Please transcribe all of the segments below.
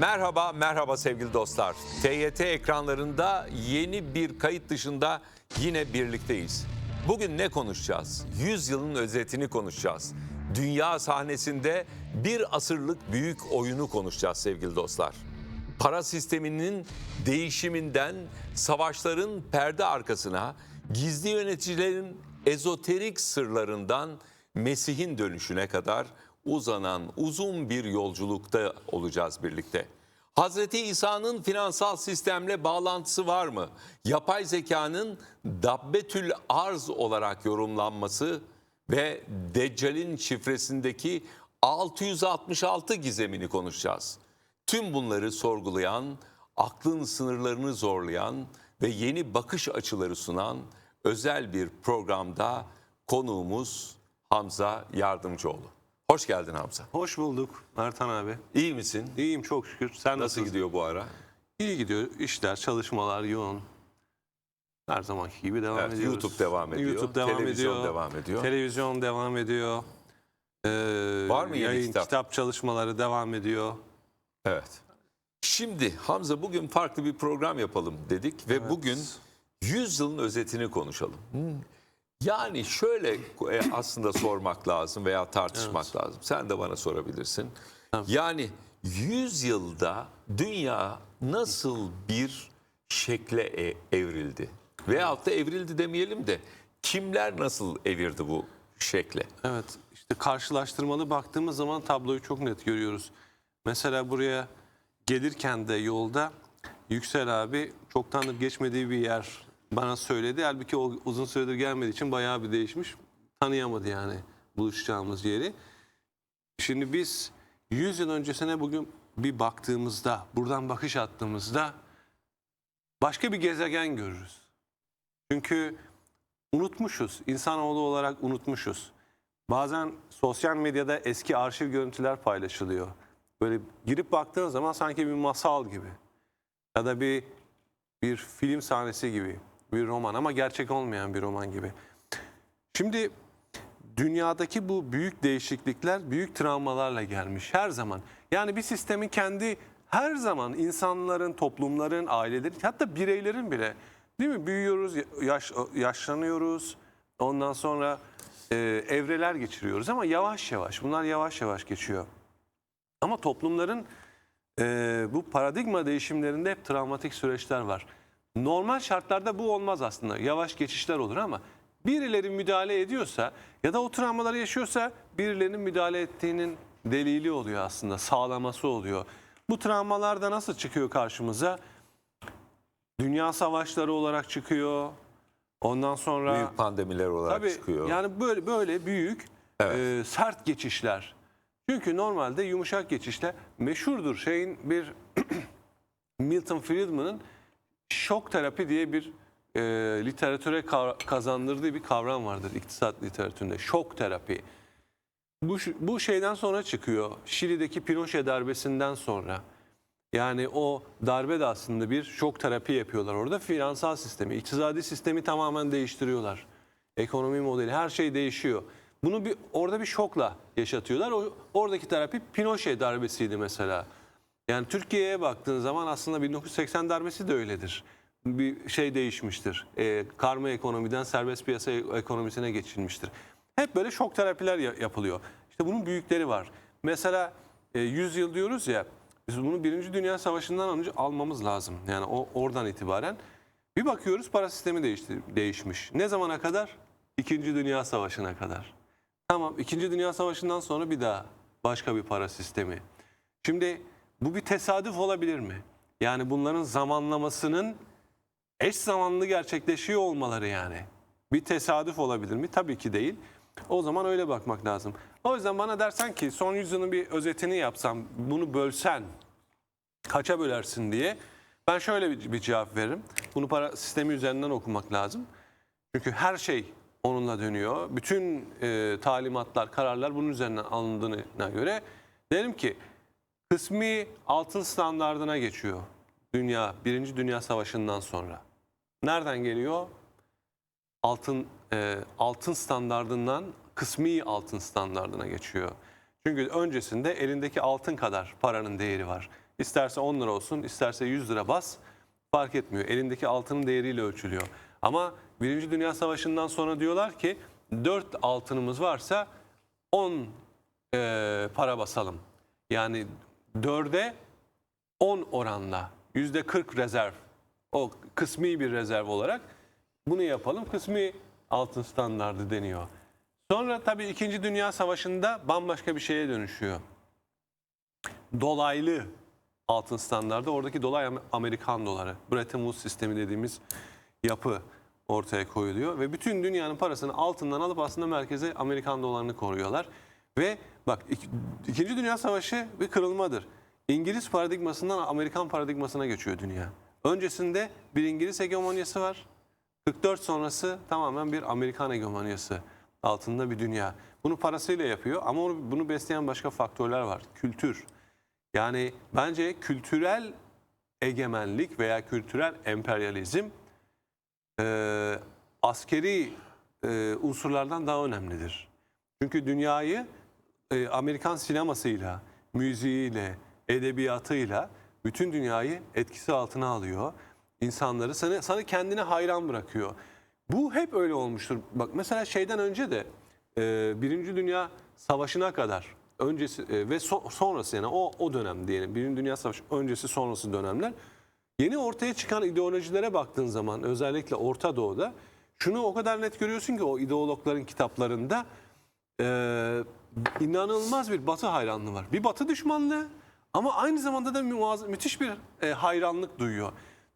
Merhaba, merhaba sevgili dostlar. TYT ekranlarında yeni bir kayıt dışında yine birlikteyiz. Bugün ne konuşacağız? 100 yılın özetini konuşacağız. Dünya sahnesinde bir asırlık büyük oyunu konuşacağız sevgili dostlar. Para sisteminin değişiminden savaşların perde arkasına, gizli yöneticilerin ezoterik sırlarından Mesih'in dönüşüne kadar uzanan uzun bir yolculukta olacağız birlikte. Hazreti İsa'nın finansal sistemle bağlantısı var mı? Yapay zekanın dabbetül arz olarak yorumlanması ve Deccal'in şifresindeki 666 gizemini konuşacağız. Tüm bunları sorgulayan, aklın sınırlarını zorlayan ve yeni bakış açıları sunan özel bir programda konuğumuz Hamza Yardımcıoğlu. Hoş geldin Hamza. Hoş bulduk Ertan abi. İyi misin? İyiyim çok şükür. Sen Nasıl nasılsın? gidiyor bu ara? İyi gidiyor. İşler, çalışmalar yoğun. Her zamanki gibi devam Evet, ediyoruz. YouTube devam ediyor, YouTube devam televizyon ediyor. devam ediyor. Televizyon devam ediyor. Ee, Var mı yeni yayın, kitap? kitap çalışmaları devam ediyor. Evet. Şimdi Hamza bugün farklı bir program yapalım dedik ve bugün 100 yılın özetini konuşalım. Yani şöyle e, aslında sormak lazım veya tartışmak lazım. Sen de bana sorabilirsin. Yani 100 yılda dünya nasıl bir şekle e- evrildi? Veyahut da evrildi demeyelim de kimler nasıl evirdi bu şekle? Evet işte karşılaştırmalı baktığımız zaman tabloyu çok net görüyoruz. Mesela buraya gelirken de yolda Yüksel abi çoktandır geçmediği bir yer bana söyledi. Halbuki o uzun süredir gelmediği için bayağı bir değişmiş. Tanıyamadı yani buluşacağımız yeri. Şimdi biz 100 yıl öncesine bugün bir baktığımızda, buradan bakış attığımızda başka bir gezegen görürüz. Çünkü unutmuşuz. İnsanoğlu olarak unutmuşuz. Bazen sosyal medyada eski arşiv görüntüler paylaşılıyor. Böyle girip baktığın zaman sanki bir masal gibi. Ya da bir bir film sahnesi gibi. Bir roman ama gerçek olmayan bir roman gibi. Şimdi dünyadaki bu büyük değişiklikler büyük travmalarla gelmiş her zaman. Yani bir sistemin kendi her zaman insanların, toplumların, ailelerin hatta bireylerin bile değil mi büyüyoruz, yaş, yaşlanıyoruz. Ondan sonra e, evreler geçiriyoruz ama yavaş yavaş bunlar yavaş yavaş geçiyor. Ama toplumların e, bu paradigma değişimlerinde hep travmatik süreçler var. Normal şartlarda bu olmaz aslında. Yavaş geçişler olur ama birileri müdahale ediyorsa ya da o travmaları yaşıyorsa birilerinin müdahale ettiğinin delili oluyor aslında, sağlaması oluyor. Bu travmalar da nasıl çıkıyor karşımıza? Dünya savaşları olarak çıkıyor. Ondan sonra Büyük pandemiler olarak Tabii çıkıyor. yani böyle böyle büyük e, sert geçişler. Çünkü normalde yumuşak geçişler meşhurdur. Şeyin bir Milton Friedman'ın şok terapi diye bir e, literatüre ka- kazandırdığı bir kavram vardır iktisat literatüründe. Şok terapi. Bu, bu şeyden sonra çıkıyor. Şili'deki Pinochet darbesinden sonra. Yani o darbe de aslında bir şok terapi yapıyorlar orada. Finansal sistemi, iktisadi sistemi tamamen değiştiriyorlar. Ekonomi modeli, her şey değişiyor. Bunu bir orada bir şokla yaşatıyorlar. O, oradaki terapi Pinochet darbesiydi mesela. Yani Türkiye'ye baktığın zaman aslında 1980 darbesi de öyledir. Bir şey değişmiştir. E, karma ekonomiden serbest piyasa ekonomisine geçilmiştir. Hep böyle şok terapiler ya- yapılıyor. İşte bunun büyükleri var. Mesela e, 100 yıl diyoruz ya, biz bunu Birinci Dünya Savaşı'ndan önce almamız lazım. Yani o oradan itibaren. Bir bakıyoruz para sistemi değişti, değişmiş. Ne zamana kadar? İkinci Dünya Savaşı'na kadar. Tamam İkinci Dünya Savaşı'ndan sonra bir daha başka bir para sistemi. Şimdi bu bir tesadüf olabilir mi? Yani bunların zamanlamasının eş zamanlı gerçekleşiyor olmaları yani. Bir tesadüf olabilir mi? Tabii ki değil. O zaman öyle bakmak lazım. O yüzden bana dersen ki son yüzyılın bir özetini yapsam, bunu bölsen kaça bölersin diye ben şöyle bir, bir cevap veririm. Bunu para sistemi üzerinden okumak lazım. Çünkü her şey onunla dönüyor. Bütün e, talimatlar, kararlar bunun üzerinden alındığına göre derim ki kısmi altın standardına geçiyor. Dünya, Birinci Dünya Savaşı'ndan sonra. Nereden geliyor? Altın e, altın standardından kısmi altın standardına geçiyor. Çünkü öncesinde elindeki altın kadar paranın değeri var. İsterse 10 lira olsun, isterse 100 lira bas. Fark etmiyor. Elindeki altının değeriyle ölçülüyor. Ama Birinci Dünya Savaşı'ndan sonra diyorlar ki 4 altınımız varsa 10 e, para basalım. Yani 4'e 10 oranla %40 rezerv o kısmi bir rezerv olarak bunu yapalım. Kısmi altın standardı deniyor. Sonra tabii 2. Dünya Savaşı'nda bambaşka bir şeye dönüşüyor. Dolaylı altın standardı. Oradaki dolay Am- Amerikan doları. Bretton Woods sistemi dediğimiz yapı ortaya koyuluyor. Ve bütün dünyanın parasını altından alıp aslında merkeze Amerikan dolarını koruyorlar. Ve bak ik- İkinci Dünya Savaşı bir kırılmadır. İngiliz paradigmasından Amerikan paradigmasına geçiyor dünya. Öncesinde bir İngiliz hegemonyası var. 44 sonrası tamamen bir Amerikan hegemonyası altında bir dünya. Bunu parasıyla yapıyor ama bunu besleyen başka faktörler var. Kültür. Yani bence kültürel egemenlik veya kültürel emperyalizm e, askeri e, unsurlardan daha önemlidir. Çünkü dünyayı e, Amerikan sinemasıyla, müziğiyle, edebiyatıyla bütün dünyayı etkisi altına alıyor. İnsanları sana, sana kendine hayran bırakıyor. Bu hep öyle olmuştur. Bak mesela şeyden önce de e, Birinci Dünya Savaşı'na kadar öncesi e, ve so- sonrası yani o o dönem diyelim. Birinci Dünya Savaşı öncesi sonrası dönemler Yeni ortaya çıkan ideolojilere baktığın zaman özellikle Orta Doğu'da şunu o kadar net görüyorsun ki o ideologların kitaplarında eee, inanılmaz bir Batı hayranlığı var. Bir Batı düşmanlığı ama aynı zamanda da muaz- müthiş bir e, hayranlık duyuyor.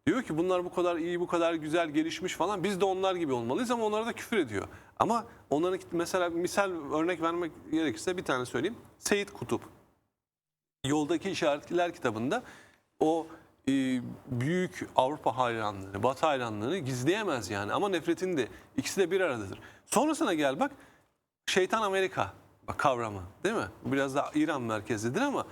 Diyor ki bunlar bu kadar iyi, bu kadar güzel gelişmiş falan biz de onlar gibi olmalıyız ama onlara da küfür ediyor. Ama onların mesela misal örnek vermek gerekirse bir tane söyleyeyim. Seyit Kutup. Yoldaki İşaretliler kitabında o e, büyük Avrupa hayranlığını, Batı hayranlığını gizleyemez yani ama nefretini de ikisi de bir aradadır. Sonrasına gel bak şeytan Amerika kavramı değil mi? Biraz da İran merkezlidir ama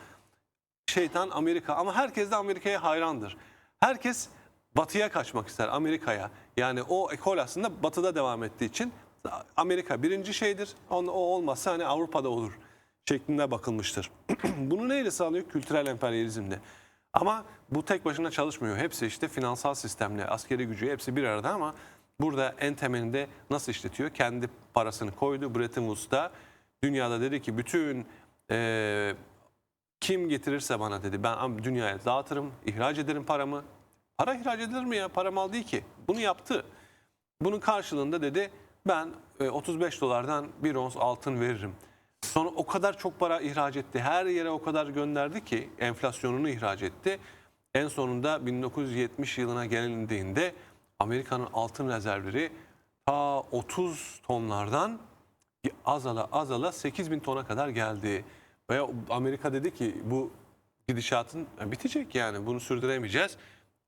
şeytan Amerika ama herkes de Amerika'ya hayrandır. Herkes batıya kaçmak ister Amerika'ya. Yani o ekol aslında batıda devam ettiği için Amerika birinci şeydir. O, olmazsa hani Avrupa'da olur şeklinde bakılmıştır. Bunu neyle sağlıyor? Kültürel emperyalizmle. Ama bu tek başına çalışmıyor. Hepsi işte finansal sistemle, askeri gücü hepsi bir arada ama burada en temelinde nasıl işletiyor? Kendi parasını koydu Bretton Woods'ta. Dünyada dedi ki bütün eee kim getirirse bana dedi ben dünyaya dağıtırım, ihraç ederim paramı. Para ihraç edilir mi ya? Para mal değil ki. Bunu yaptı. Bunun karşılığında dedi ben e, 35 dolardan bir ons altın veririm. Sonra o kadar çok para ihraç etti. Her yere o kadar gönderdi ki enflasyonunu ihraç etti. En sonunda 1970 yılına gelindiğinde Amerika'nın altın rezervleri ta 30 tonlardan azala azala 8 bin tona kadar geldi. Ve Amerika dedi ki bu gidişatın bitecek yani bunu sürdüremeyeceğiz.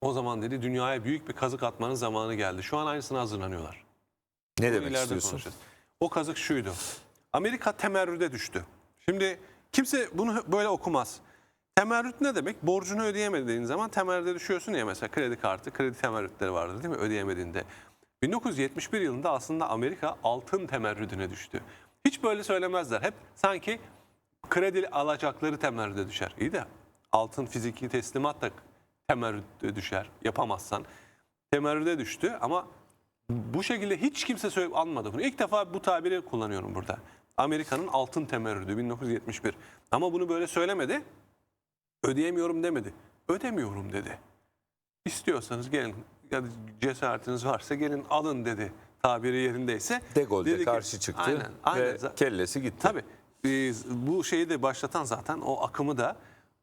O zaman dedi dünyaya büyük bir kazık atmanın zamanı geldi. Şu an aynısına hazırlanıyorlar. Ne Bunu demek istiyorsun? konuşacağız. O kazık şuydu. Amerika temerrüde düştü. Şimdi kimse bunu böyle okumaz. Temerrüt ne demek? Borcunu ödeyemediğin zaman temerrüde düşüyorsun ya mesela kredi kartı, kredi temerrütleri vardır değil mi ödeyemediğinde. 1971 yılında aslında Amerika altın temerrüdüne düştü. Hiç böyle söylemezler. Hep sanki kredi alacakları temerrüde düşer. İyi de altın fiziki teslimat da temerrüde düşer yapamazsan. Temerrüde düştü ama bu şekilde hiç kimse söyleyip anmadı bunu. İlk defa bu tabiri kullanıyorum burada. Amerika'nın altın temerrüdü 1971. Ama bunu böyle söylemedi. Ödeyemiyorum demedi. Ödemiyorum dedi. İstiyorsanız gelin ya da cesaretiniz varsa gelin alın dedi. Tabiri yerindeyse. De Gaulle de Dedi ki- karşı çıktı Aynen, aynen. ve kellesi gitti. Tabii. bu şeyi de başlatan zaten o akımı da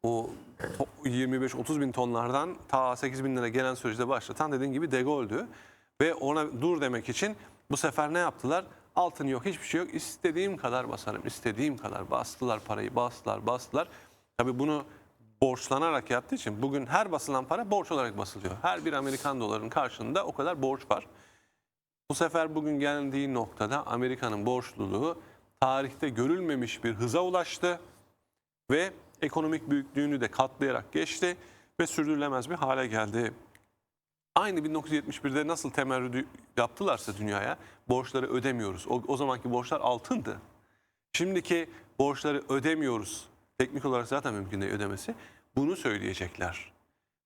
o 25-30 bin tonlardan ta 8 bin lira gelen süreçte başlatan dediğin gibi De Gaulle'dü. Ve ona dur demek için bu sefer ne yaptılar? Altın yok, hiçbir şey yok. İstediğim kadar basarım, istediğim kadar bastılar parayı, bastılar, bastılar. Tabii bunu borçlanarak yaptığı için bugün her basılan para borç olarak basılıyor. Her bir Amerikan dolarının karşılığında o kadar borç var. Bu sefer bugün geldiği noktada Amerika'nın borçluluğu tarihte görülmemiş bir hıza ulaştı ve ekonomik büyüklüğünü de katlayarak geçti ve sürdürülemez bir hale geldi. Aynı 1971'de nasıl temerrüdü yaptılarsa dünyaya borçları ödemiyoruz. O, o zamanki borçlar altındı. Şimdiki borçları ödemiyoruz. Teknik olarak zaten mümkün değil ödemesi. bunu söyleyecekler.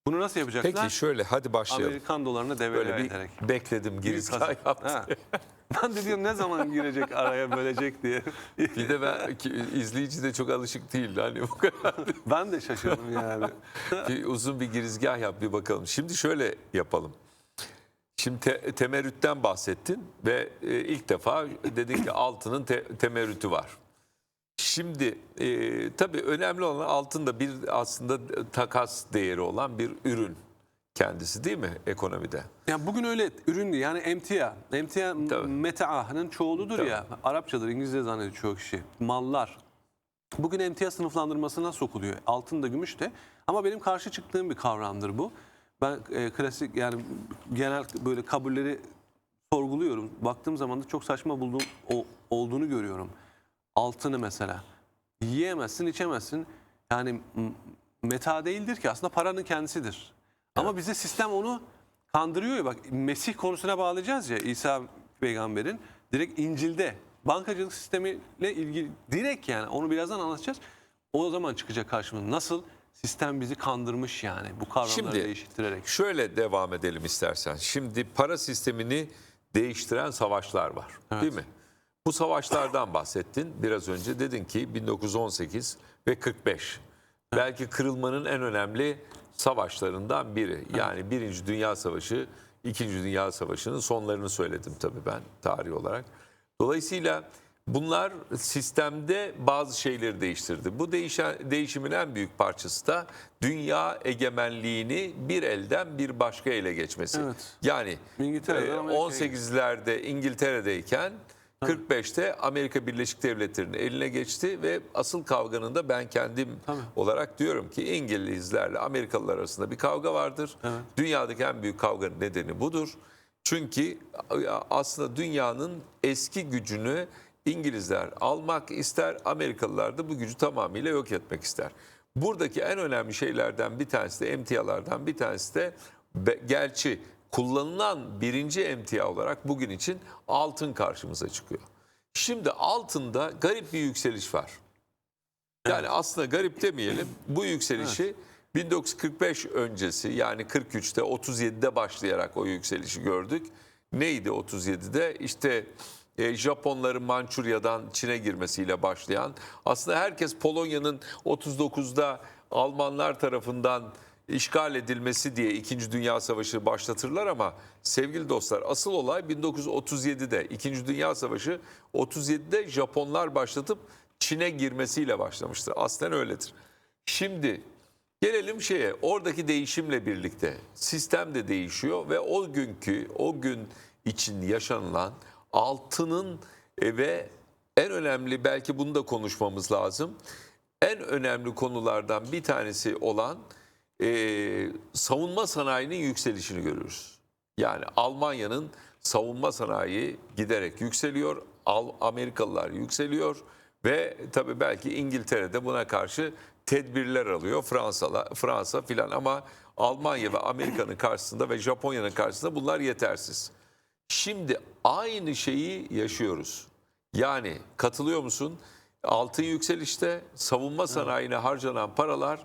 Bunu nasıl yapacaklar? Peki şöyle hadi başlayalım. Amerikan dolarını Böyle bir ederek. bekledim girizgah yaptı. Ha. Ben de diyorum ne zaman girecek araya bölecek diye. Bir de ben ki, izleyici de çok alışık değil. Hani bu kadar Ben de şaşırdım yani. bir uzun bir girizgah yap bir bakalım. Şimdi şöyle yapalım. Şimdi te- temerrütten bahsettin ve e, ilk defa dedin ki altının te- temerrütü var. Şimdi e, tabii önemli olan altın da bir aslında takas değeri olan bir ürün kendisi değil mi ekonomide? Ya bugün öyle üründü yani emtia. Emtia Tabii. metaahının çoğuludur Tabii. ya. Arapçadır, İngilizce zannediyor çoğu kişi. Mallar. Bugün emtia sınıflandırmasına sokuluyor. Altın da gümüş de. Ama benim karşı çıktığım bir kavramdır bu. Ben e, klasik yani genel böyle kabulleri sorguluyorum. Baktığım zaman da çok saçma bulduğum o, olduğunu görüyorum. Altını mesela. Yiyemezsin, içemezsin. Yani meta değildir ki aslında paranın kendisidir. Ama bize sistem onu kandırıyor ya bak Mesih konusuna bağlayacağız ya İsa peygamberin direkt İncil'de bankacılık sistemiyle ilgili direkt yani onu birazdan anlatacağız. O zaman çıkacak karşımıza nasıl sistem bizi kandırmış yani bu kavramları Şimdi- değiştirerek. Şöyle devam edelim istersen. Şimdi para sistemini değiştiren savaşlar var. Değil mi? Bu savaşlardan bahsettin biraz önce. Dedin ki 1918 ve 45. Belki kırılmanın en önemli savaşlarından biri. Yani Birinci Dünya Savaşı, İkinci Dünya Savaşı'nın sonlarını söyledim tabii ben tarih olarak. Dolayısıyla bunlar sistemde bazı şeyleri değiştirdi. Bu değişen, değişimin en büyük parçası da dünya egemenliğini bir elden bir başka ele geçmesi. Evet. Yani İngiltere'den e, Amerika'ya 18'lerde İngiltere'deyken 45'te Amerika Birleşik Devletleri'nin eline geçti ve asıl kavganın da ben kendim Tabii. olarak diyorum ki İngilizlerle Amerikalılar arasında bir kavga vardır. Evet. Dünyadaki en büyük kavganın nedeni budur. Çünkü aslında dünyanın eski gücünü İngilizler almak ister, Amerikalılar da bu gücü tamamıyla yok etmek ister. Buradaki en önemli şeylerden bir tanesi de emtialardan bir tanesi de gerçi kullanılan birinci emtia olarak bugün için altın karşımıza çıkıyor. Şimdi altında garip bir yükseliş var. Yani aslında garip demeyelim. Bu yükselişi 1945 öncesi yani 43'te 37'de başlayarak o yükselişi gördük. Neydi 37'de? İşte e, Japonların Mançurya'dan Çin'e girmesiyle başlayan aslında herkes Polonya'nın 39'da Almanlar tarafından işgal edilmesi diye 2. Dünya Savaşı başlatırlar ama sevgili dostlar asıl olay 1937'de 2. Dünya Savaşı 37'de Japonlar başlatıp Çin'e girmesiyle başlamıştır. Aslen öyledir. Şimdi gelelim şeye oradaki değişimle birlikte sistem de değişiyor ve o günkü o gün için yaşanılan altının e, ve en önemli belki bunu da konuşmamız lazım. En önemli konulardan bir tanesi olan e, savunma sanayinin yükselişini görürüz. Yani Almanya'nın savunma sanayi giderek yükseliyor, Al- Amerikalılar yükseliyor ve tabii belki İngiltere'de buna karşı tedbirler alıyor Fransa, Fransa filan ama Almanya ve Amerika'nın karşısında ve Japonya'nın karşısında bunlar yetersiz. Şimdi aynı şeyi yaşıyoruz. Yani katılıyor musun? Altın yükselişte savunma sanayine harcanan paralar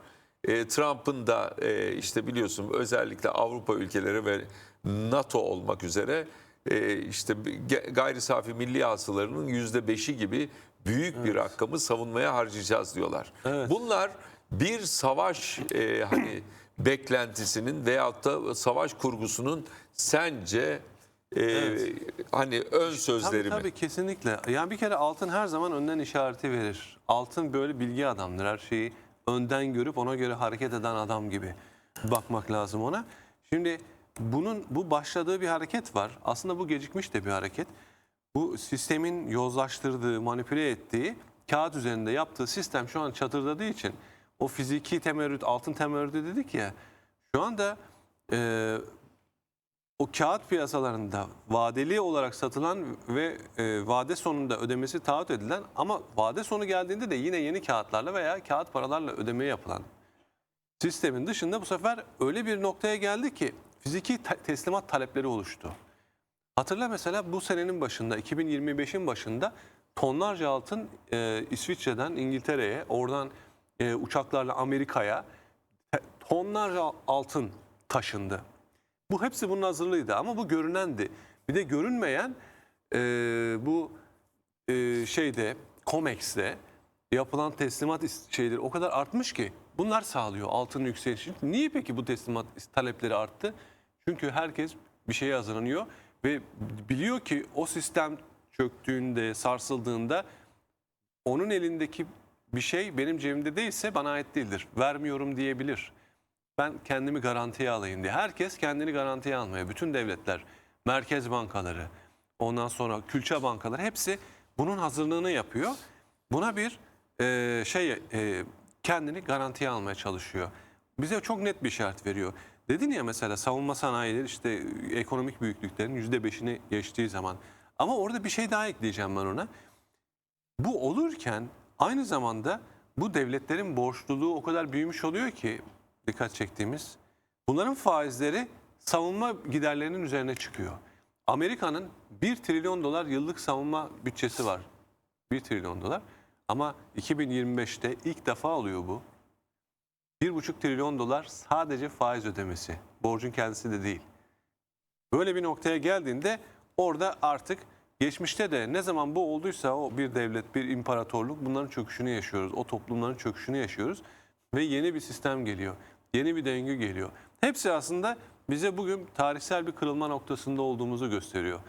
e, Trump'ın da e, işte biliyorsun özellikle Avrupa ülkeleri ve NATO olmak üzere e, işte gayri safi milli hasılarının yüzde beşi gibi büyük bir rakamı savunmaya harcayacağız diyorlar. Evet. Bunlar bir savaş e, hani beklentisinin veyahut da savaş kurgusunun sence e, hani ön sözleri Tabii mi? tabii kesinlikle. Yani bir kere altın her zaman önden işareti verir. Altın böyle bilgi adamdır. Her şeyi önden görüp ona göre hareket eden adam gibi bakmak lazım ona. Şimdi bunun bu başladığı bir hareket var. Aslında bu gecikmiş de bir hareket. Bu sistemin yozlaştırdığı, manipüle ettiği, kağıt üzerinde yaptığı sistem şu an çatırdadığı için o fiziki temerrüt, altın temerrütü dedik ya. Şu anda e, o kağıt piyasalarında vadeli olarak satılan ve e, vade sonunda ödemesi taahhüt edilen ama vade sonu geldiğinde de yine yeni kağıtlarla veya kağıt paralarla ödeme yapılan sistemin dışında bu sefer öyle bir noktaya geldi ki fiziki te- teslimat talepleri oluştu. Hatırla mesela bu senenin başında 2025'in başında tonlarca altın e, İsviçre'den İngiltere'ye oradan e, uçaklarla Amerika'ya tonlarca altın taşındı. Bu hepsi bunun hazırlığıydı ama bu görünendi. Bir de görünmeyen e, bu e, şeyde COMEX'te yapılan teslimat şeyleri o kadar artmış ki bunlar sağlıyor altının yükselişini. Niye peki bu teslimat talepleri arttı? Çünkü herkes bir şeye hazırlanıyor ve biliyor ki o sistem çöktüğünde, sarsıldığında onun elindeki bir şey benim cebimde değilse bana ait değildir. Vermiyorum diyebilir. Ben kendimi garantiye alayım diye. Herkes kendini garantiye almaya. Bütün devletler, merkez bankaları, ondan sonra külçe bankaları hepsi bunun hazırlığını yapıyor. Buna bir e, şey e, kendini garantiye almaya çalışıyor. Bize çok net bir işaret veriyor. Dedin ya mesela savunma sanayileri işte ekonomik büyüklüklerin yüzde beşini geçtiği zaman. Ama orada bir şey daha ekleyeceğim ben ona. Bu olurken aynı zamanda bu devletlerin borçluluğu o kadar büyümüş oluyor ki dikkat çektiğimiz. Bunların faizleri savunma giderlerinin üzerine çıkıyor. Amerika'nın 1 trilyon dolar yıllık savunma bütçesi var. 1 trilyon dolar. Ama 2025'te ilk defa oluyor bu. 1,5 trilyon dolar sadece faiz ödemesi. Borcun kendisi de değil. Böyle bir noktaya geldiğinde orada artık geçmişte de ne zaman bu olduysa o bir devlet, bir imparatorluk bunların çöküşünü yaşıyoruz. O toplumların çöküşünü yaşıyoruz ve yeni bir sistem geliyor. Yeni bir döngü geliyor. Hepsi aslında bize bugün tarihsel bir kırılma noktasında olduğumuzu gösteriyor.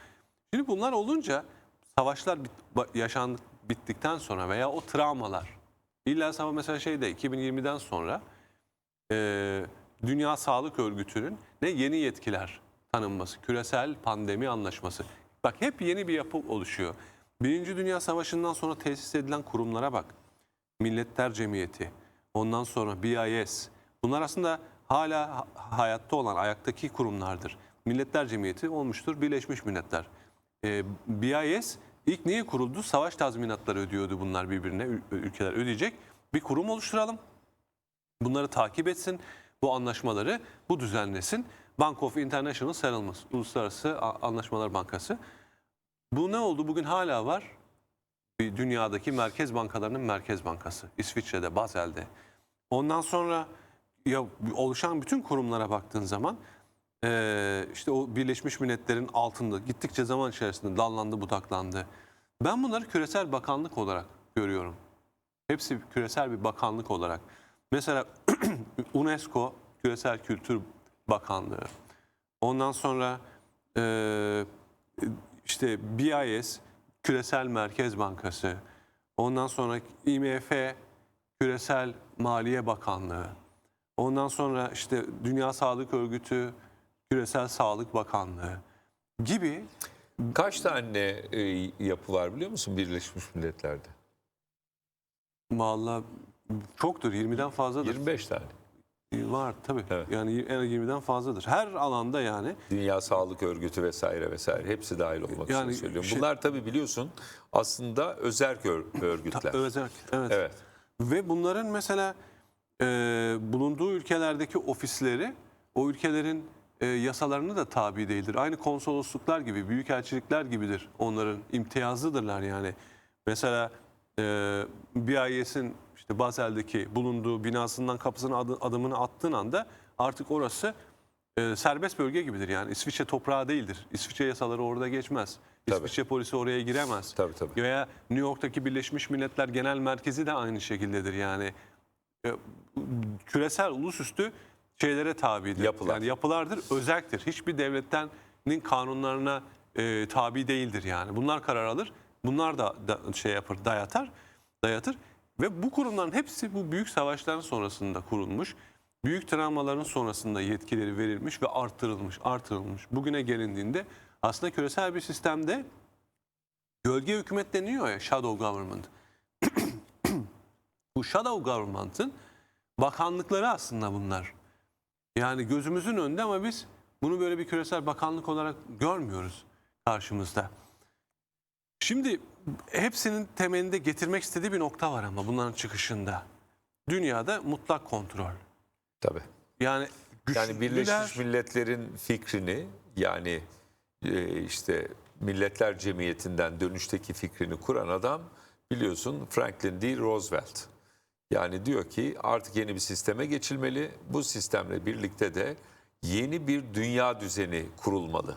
Şimdi bunlar olunca savaşlar bit, ba- yaşandı, bittikten sonra veya o travmalar illa savaş mesela şeyde 2020'den sonra e, Dünya Sağlık Örgütü'nün ne yeni yetkiler tanınması, küresel pandemi anlaşması. Bak hep yeni bir yapı oluşuyor. Birinci Dünya Savaşı'ndan sonra tesis edilen kurumlara bak. Milletler Cemiyeti, ondan sonra BIS. Bunlar aslında hala ha- hayatta olan, ayaktaki kurumlardır. Milletler Cemiyeti olmuştur, Birleşmiş Milletler. Ee, BIS ilk niye kuruldu? Savaş tazminatları ödüyordu bunlar birbirine, ül- ülkeler ödeyecek. Bir kurum oluşturalım, bunları takip etsin, bu anlaşmaları bu düzenlesin. Bank of International Settlements, Uluslararası Anlaşmalar Bankası. Bu ne oldu? Bugün hala var. Bir dünyadaki merkez bankalarının merkez bankası. İsviçre'de, Basel'de. Ondan sonra ya oluşan bütün kurumlara baktığın zaman eee, işte o Birleşmiş Milletler'in altında gittikçe zaman içerisinde dallandı, budaklandı. Ben bunları küresel bakanlık olarak görüyorum. Hepsi küresel bir bakanlık olarak. Mesela UNESCO Küresel Kültür Bakanlığı. Ondan sonra eee, işte BIS Küresel Merkez Bankası. Ondan sonra IMF Küresel Maliye Bakanlığı. Ondan sonra işte Dünya Sağlık Örgütü Küresel Sağlık Bakanlığı gibi Kaç tane e, yapı var biliyor musun Birleşmiş Milletler'de? vallahi çoktur 20'den fazladır. 25 tane. Var tabii. Evet. Yani en az 20'den fazladır. Her alanda yani Dünya Sağlık Örgütü vesaire vesaire hepsi dahil olmak Yani için söylüyorum. şey- Bunlar tabii biliyorsun aslında özerk ör- örgütler. özel evet. Evet. Ve bunların mesela e, bulunduğu ülkelerdeki ofisleri o ülkelerin e, yasalarını da tabi değildir. Aynı konsolosluklar gibi, büyükelçilikler gibidir. Onların imtiyazlıdırlar yani. Mesela e, BIS'in işte Basel'deki bulunduğu binasından kapısına adı- adımını attığın anda artık orası e, serbest bölge gibidir. Yani İsviçre toprağı değildir. İsviçre yasaları orada geçmez. Tabii. İsviçre polisi oraya giremez. Tabii tabii. Veya New York'taki Birleşmiş Milletler Genel Merkezi de aynı şekildedir yani. E, Küresel ulusüstü şeylere tabidir. Yapılar. Yani yapılardır, özeldir. Hiçbir devlettenin kanunlarına e, tabi değildir yani. Bunlar karar alır. Bunlar da, da şey yapar, dayatar, dayatır. Ve bu kurumların hepsi bu büyük savaşların sonrasında kurulmuş. Büyük travmaların sonrasında yetkileri verilmiş ve artırılmış, artırılmış. Bugüne gelindiğinde aslında küresel bir sistemde gölge hükümet deniyor ya shadow government. Bu shadow government'ın bakanlıkları aslında bunlar. Yani gözümüzün önünde ama biz bunu böyle bir küresel bakanlık olarak görmüyoruz karşımızda. Şimdi hepsinin temelinde getirmek istediği bir nokta var ama bunların çıkışında. Dünyada mutlak kontrol. Tabii. Yani güçlüler, Yani Birleşmiş Milletler'in fikrini yani e, işte Milletler Cemiyeti'nden dönüşteki fikrini kuran adam biliyorsun Franklin D. Roosevelt. Yani diyor ki artık yeni bir sisteme geçilmeli. Bu sistemle birlikte de yeni bir dünya düzeni kurulmalı.